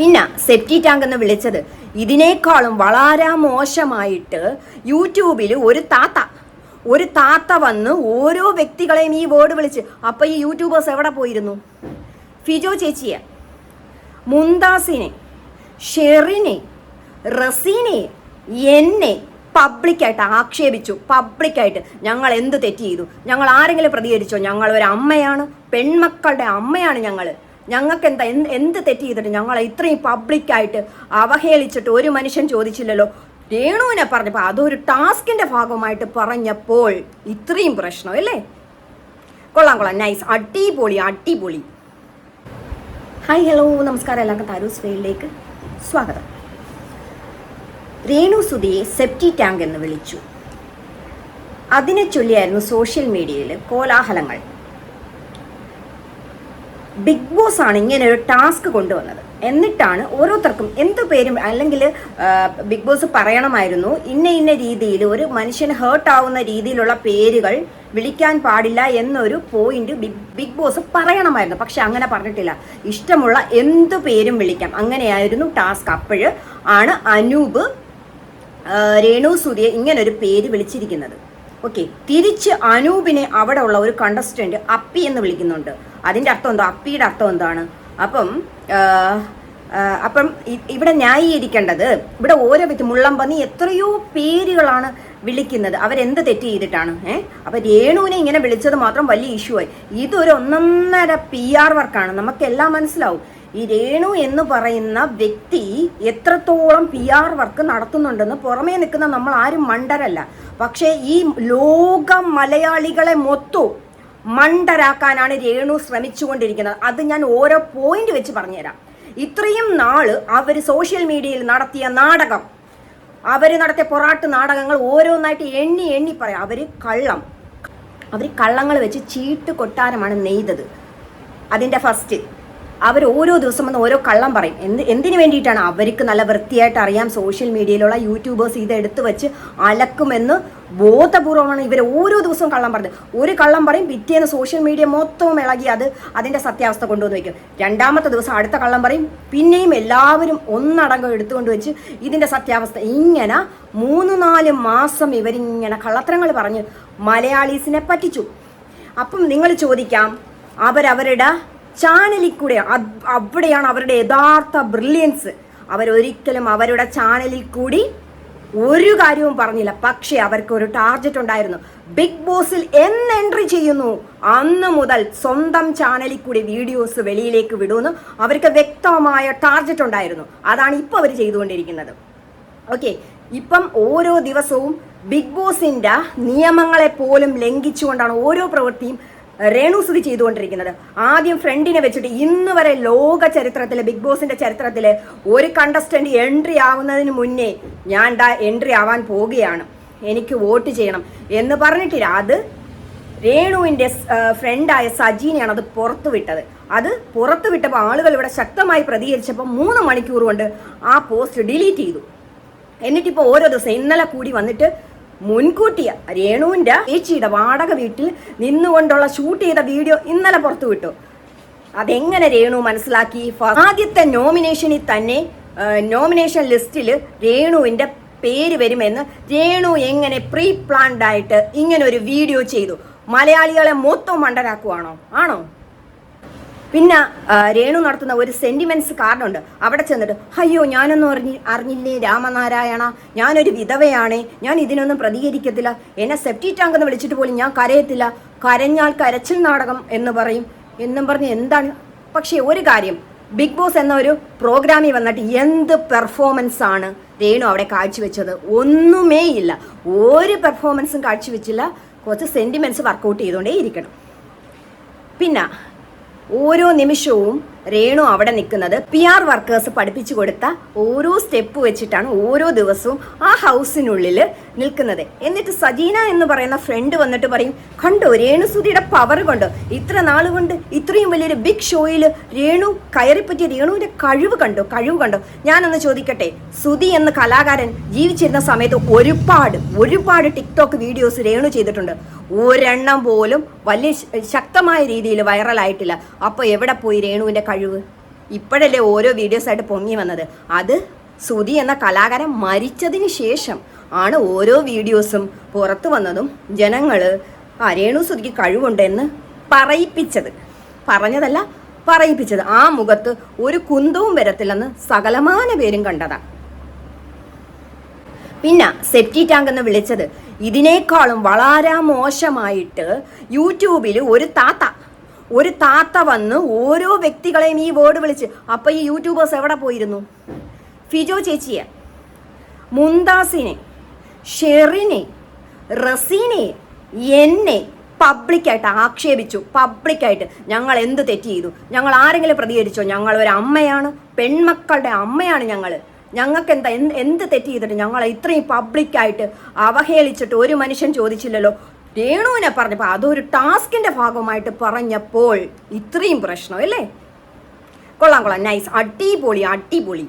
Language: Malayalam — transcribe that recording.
പിന്നെ സെപ്റ്റി ടാങ്ക് എന്ന് വിളിച്ചത്. ഇതിനേക്കാളും വളരെ മോശമായിട്ട് യൂട്യൂബിൽ ഒരു താത്ത ഒരു താത്ത വന്ന് ഓരോ വ്യക്തികളെയും ഈ വേർഡ് വിളിച്ച് അപ്പം ഈ യൂട്യൂബേഴ്സ് എവിടെ പോയിരുന്നു? ഫിജോ ചേച്ചിയെ മുന്താസിനെ ഷെറിനെ റസീനെ എന്നെ പബ്ലിക്കായിട്ട് ആക്ഷേപിച്ചു. പബ്ലിക്കായിട്ട് ഞങ്ങൾ എന്ത് തെറ്റ് ചെയ്തു? ഞങ്ങൾ ആരെങ്കിലും പ്രതികരിച്ചോ? ഞങ്ങൾ ഒരു അമ്മയാണ് പെൺമക്കളുടെ അമ്മയാണ് ഞങ്ങൾ ഞങ്ങൾക്ക് എന്താ എന്ത് എന്ത് തെറ്റ് ചെയ്തിട്ട് ഞങ്ങളെ ഇത്രയും പബ്ലിക്കായിട്ട് അവഹേളിച്ചിട്ട് ഒരു മനുഷ്യൻ ചോദിച്ചില്ലല്ലോ? രേണുവിനെ പറഞ്ഞപ്പോൾ അതൊരു ടാസ്കിന്റെ ഭാഗമായിട്ട് പറഞ്ഞപ്പോൾ ഇത്രയും പ്രശ്നം അല്ലേ? കൊള്ളാം കൊള്ളാം. നൈസ് അടിപൊളി അടിപൊളി. ഹായ് ഹലോ നമസ്കാരം എല്ലാവർക്കും. താരൂസ് ഫെയിലിലേക്ക് സ്വാഗതം. രേണു സുധിയെ സെപ്റ്റി ടാങ്ക് എന്ന് വിളിച്ചു. അതിനെ ചൊല്ലിയായിരുന്നു സോഷ്യൽ മീഡിയയിൽ കോലാഹലങ്ങൾ. ബിഗ് ബോസ് ആണ് ഇങ്ങനെ ഒരു ടാസ്ക് കൊണ്ടുവന്നത്. എന്നിട്ടാണ് ഓരോരുത്തർക്കും എന്ത് പേരും അല്ലെങ്കിൽ ബിഗ് ബോസ് പറയണമായിരുന്നു ഇന്ന ഇന്ന രീതിയിൽ ഒരു മനുഷ്യന് ഹേർട്ട് ആവുന്ന രീതിയിലുള്ള പേരുകൾ വിളിക്കാൻ പാടില്ല എന്നൊരു പോയിന്റ് ബിഗ് ബിഗ് ബോസ് പറയണമായിരുന്നു. പക്ഷെ അങ്ങനെ പറഞ്ഞിട്ടില്ല. ഇഷ്ടമുള്ള എന്തു പേരും വിളിക്കാം. അങ്ങനെയായിരുന്നു ടാസ്ക്. അപ്പോഴ് ആണ് അനൂപ് രേണു സൂര്യ ഇങ്ങനൊരു പേര് വിളിച്ചിരിക്കുന്നത്. ഓക്കെ. തിരിച്ച് അനൂപിനെ അവിടെ ഉള്ള ഒരു കണ്ടസ്റ്റന്റ് അപ്പി എന്ന് വിളിക്കുന്നുണ്ട്. അതിന്റെ അർത്ഥം എന്തോ? അപ്പിയുടെ അർത്ഥം എന്താണ്? അപ്പം അപ്പം ഇവിടെ ന്യായീകരിക്കേണ്ടത് ഇവിടെ ഓരോ വ്യക്തി മുള്ളംപന്നി എത്രയോ പേരുകളാണ് വിളിക്കുന്നത്. അവരെന്ത് തെറ്റ് ചെയ്തിട്ടാണ്? ഏഹ് അപ്പൊ രേണുവിനെ ഇങ്ങനെ വിളിച്ചത് മാത്രം വലിയ ഇഷ്യൂ ആയി. ഇതൊരു ഒന്നൊന്നര പി ആർ വർക്കാണ് നമുക്കെല്ലാം മനസ്സിലാവും. ഈ രേണു എന്ന് പറയുന്ന വ്യക്തി എത്രത്തോളം പി ആർ വർക്ക് നടത്തുന്നുണ്ടെന്ന് പുറമേ നിൽക്കുന്ന നമ്മൾ ആരും മണ്ടരല്ല. പക്ഷേ ഈ ലോക മലയാളികളെ മൊത്തവും മണ്ടരാക്കാനാണ് രേണു ശ്രമിച്ചുകൊണ്ടിരിക്കുന്നത്. അത് ഞാൻ ഓരോ പോയിന്റ് വെച്ച് പറഞ്ഞുതരാം. ഇത്രയും നാൾ അവർ സോഷ്യൽ മീഡിയയിൽ നടത്തിയ നാടകം അവർ നടത്തിയ പൊറാട്ട് നാടകങ്ങൾ ഓരോന്നായിട്ട് എണ്ണി എണ്ണി പറയാം. അവർ കള്ളം. അവർ കള്ളങ്ങൾ വെച്ച് ചീട്ട് കൊട്ടാരമാണ് നെയ്തത്. അതിന്റെ ഫസ്റ്റ് അവർ ഓരോ ദിവസം വന്ന് ഓരോ കള്ളം പറയും. എന്ത് എന്തിനു വേണ്ടിയിട്ടാണ്? അവർക്ക് നല്ല വൃത്തിയായിട്ട് അറിയാം സോഷ്യൽ മീഡിയയിലുള്ള യൂട്യൂബേഴ്സ് ഇത് എടുത്തു വെച്ച് അലക്കുമെന്ന് ബോധപൂർവമാണ് ഇവർ ഓരോ ദിവസവും കള്ളം പറഞ്ഞത് ഒരു കള്ളം പറയും പിറ്റേന്ന് സോഷ്യൽ മീഡിയ മൊത്തവും ഇളകി അത് അതിന്റെ സത്യാവസ്ഥ കൊണ്ടുവന്ന് വയ്ക്കും രണ്ടാമത്തെ ദിവസം അടുത്ത കള്ളം പറയും പിന്നെയും എല്ലാവരും ഒന്നടങ്കം എടുത്തുകൊണ്ട് വെച്ച് ഇതിന്റെ സത്യാവസ്ഥ ഇങ്ങനെ മൂന്ന് നാല് മാസം ഇവരിങ്ങനെ കള്ളത്തരങ്ങൾ പറഞ്ഞ് മലയാളീസിനെ പറ്റിച്ചു. അപ്പം നിങ്ങൾ ചോദിക്കാം അവരവരുടെ ചാനലിൽ കൂടെ അവിടെയാണ് അവരുടെ യഥാർത്ഥ ബ്രില്യൻസ് അവരൊരിക്കലും അവരുടെ ചാനലിൽ കൂടി ഒരു കാര്യവും പറഞ്ഞില്ല. പക്ഷേ അവർക്ക് ഒരു ടാർഗറ്റ് ഉണ്ടായിരുന്നു. ബിഗ് ബോസിൽ എന്ന് എൻട്രി ചെയ്യുന്നു. അന്ന് മുതൽ സ്വന്തം ചാനലിൽ കൂടി വീഡിയോസ് വെളിയിലേക്ക് വിടുമെന്ന് അവർക്ക് വ്യക്തമായ ടാർഗറ്റ് ഉണ്ടായിരുന്നു. അതാണ് ഇപ്പോൾ അവർ ചെയ്തുകൊണ്ടിരിക്കുന്നത്. ഓക്കെ ഇപ്പം ഓരോ ദിവസവും ബിഗ് ബോസിന്റെ നിയമങ്ങളെ പോലും ലംഘിച്ചുകൊണ്ടാണ് ഓരോ പ്രവൃത്തിയും രേണുസുതി ചെയ്തുകൊണ്ടിരിക്കുന്നത്. ആദ്യം ഫ്രണ്ടിനെ വെച്ചിട്ട് ഇന്ന് വരെ ലോക ചരിത്രത്തിലെ ബിഗ് ബോസിന്റെ ചരിത്രത്തിലെ ഒരു കണ്ടസ്റ്റന്റ് എൻട്രി ആവുന്നതിന് മുന്നേ ഞാൻ ഡാ എൻട്രി ആവാൻ പോവുകയാണ്. എനിക്ക് വോട്ട് ചെയ്യണം എന്ന് പറഞ്ഞിട്ടില്ല. അത് രേണുവിന്റെ ഫ്രണ്ടായ സജീനെയാണ് അത് പുറത്തുവിട്ടത് അത് പുറത്തുവിട്ടപ്പോൾ ആളുകൾ ഇവിടെ ശക്തമായി പ്രതികരിച്ചപ്പോൾ മൂന്ന് മണിക്കൂർ കൊണ്ട് ആ പോസ്റ്റ് ഡിലീറ്റ് ചെയ്തു. എന്നിട്ടിപ്പോൾ ഓരോ ദിവസം ഇന്നലെ കൂടി വന്നിട്ട് മുൻകൂട്ടി രേണുവിന്റെ ചേച്ചിയുടെ വാടക വീട്ടിൽ നിന്നുകൊണ്ടുള്ള ഷൂട്ട് ചെയ്ത വീഡിയോ ഇന്നലെ പുറത്തു വിട്ടു. അതെങ്ങനെ രേണു മനസ്സിലാക്കി? ആദ്യത്തെ നോമിനേഷനിൽ തന്നെ നോമിനേഷൻ ലിസ്റ്റിൽ രേണുവിന്റെ പേര് വരുമെന്ന് രേണു എങ്ങനെ പ്രീ പ്ലാൻഡ് ആയിട്ട് ഇങ്ങനെ ഒരു വീഡിയോ ചെയ്തു. മലയാളികളെ മൊത്തം മണ്ടനാക്കുവാണോ? ആണോ? പിന്നെ രേണു നടത്തുന്ന ഒരു സെന്റിമെന്റ്സ് കാർഡുണ്ട്. അവിടെ ചെന്നിട്ട് അയ്യോ ഞാനൊന്നും അറിഞ്ഞി അറിഞ്ഞില്ലേ രാമനാരായണ? ഞാനൊരു വിധവയാണ്. ഞാൻ ഇതിനൊന്നും പ്രതികരിക്കത്തില്ല. എന്നെ സെപ്റ്റി ടാങ്ക് എന്ന് വിളിച്ചിട്ട് പോലും ഞാൻ കരയത്തില്ല. കരഞ്ഞാൽ കരച്ചിൽ നാടകം എന്ന് പറയും. എന്നും പറഞ്ഞ് എന്താണ്? പക്ഷേ ഒരു കാര്യം. ബിഗ് ബോസ് എന്ന ഒരു പ്രോഗ്രാമിൽ വന്നിട്ട് എന്ത് പെർഫോമൻസ് ആണ് രേണു അവിടെ കാഴ്ചവെച്ചത്? ഒന്നുമേ ഇല്ല. ഒരു പെർഫോമൻസും കാഴ്ചവെച്ചില്ല. കുറച്ച് സെന്റിമെന്റ്സ് വർക്കൗട്ട് ചെയ്തുകൊണ്ടേ ഇരിക്കണം. പിന്നെ ഓരോ നിമിഷവും രേണു അവിടെ നിൽക്കുന്നത്. പി ആർ വർക്കേഴ്സ് പഠിപ്പിച്ചു കൊടുത്ത ഓരോ സ്റ്റെപ്പ് വെച്ചിട്ടാണ് ഓരോ ദിവസവും ആ ഹൗസിനുള്ളിൽ നിൽക്കുന്നത്. എന്നിട്ട് സജീന എന്ന് പറയുന്ന ഫ്രണ്ട് വന്നിട്ട് പറയും കണ്ടോ രേണുസുതിയുടെ പവർ കൊണ്ടോ? ഇത്ര നാൾ കൊണ്ട് ഇത്രയും വലിയൊരു ബിഗ് ഷോയിൽ രേണു കയറിപ്പറ്റിയ രേണുവിന്റെ കഴിവ് കണ്ടോ? കഴിവ് കണ്ടോ? ഞാനൊന്ന് ചോദിക്കട്ടെ സുധി എന്ന കലാകാരൻ ജീവിച്ചിരുന്ന സമയത്ത് ഒരുപാട് ഒരുപാട് ടിക്ടോക്ക് വീഡിയോസ് രേണു ചെയ്തിട്ടുണ്ട്. ഒരെണ്ണം പോലും വലിയ ശക്തമായ രീതിയിൽ വൈറലായിട്ടില്ല അപ്പോൾ എവിടെ പോയി രേണുവിന്റെ കഴിവ് ഇപ്പോഴല്ലേ ഓരോ വീഡിയോസ് ആയിട്ട് പൊങ്ങി വന്നത്. അത് സുധി എന്ന കലാകാരൻ മരിച്ചതിന് ശേഷം ആണ് ഓരോ വീഡിയോസും പുറത്തു വന്നതും ജനങ്ങൾ ആ രേണു സുധിക്ക് കഴിവുണ്ടെന്ന് പറയിപ്പിച്ചത്. പറഞ്ഞതല്ല പറയിപ്പിച്ചത്. ആ മുഖത്ത് ഒരു കുന്തവും വരത്തില്ലെന്ന് സകലമാന പേരും കണ്ടതാണ് പിന്നെ സെപ്റ്റി ടാങ്ക് എന്ന് വിളിച്ചത് ഇതിനേക്കാളും വളരെ മോശമായിട്ട് യൂട്യൂബിൽ ഒരു താത്ത ഒരു താത്ത വന്ന് ഓരോ വ്യക്തികളെയും ഈ വേർഡ് വിളിച്ച് അപ്പൊ ഈ യൂട്യൂബേഴ്സ് എവിടെ പോയിരുന്നു? ഫിജോ ചേച്ചിയെ മുന്താസിനെ ഷെറിനെ റസീനെ എന്നെ പബ്ലിക്കായിട്ട് ആക്ഷേപിച്ചു. പബ്ലിക്കായിട്ട് ഞങ്ങൾ എന്ത് തെറ്റ് ചെയ്തു? ഞങ്ങൾ ആരെങ്കിലും പ്രതികരിച്ചോ? ഞങ്ങൾ ഒരു അമ്മയാണ് പെൺമക്കളുടെ അമ്മയാണ് ഞങ്ങൾ ഞങ്ങൾക്ക് എന്താ എന്ത് തെറ്റ് ചെയ്തിട്ട് ഞങ്ങളെ ഇത്രയും പബ്ലിക്കായിട്ട് അവഹേളിച്ചിട്ട് ഒരു മനുഷ്യൻ ചോദിച്ചില്ലല്ലോ? രേണുവിനെ പറഞ്ഞപ്പോൾ അതൊരു ടാസ്കിന്റെ ഭാഗമായിട്ട് പറഞ്ഞപ്പോൾ ഇത്രയും പ്രശ്നം അല്ലേ? കൊള്ളാം കൊള്ളാം. നൈസ് അടിപൊളി അടിപൊളി.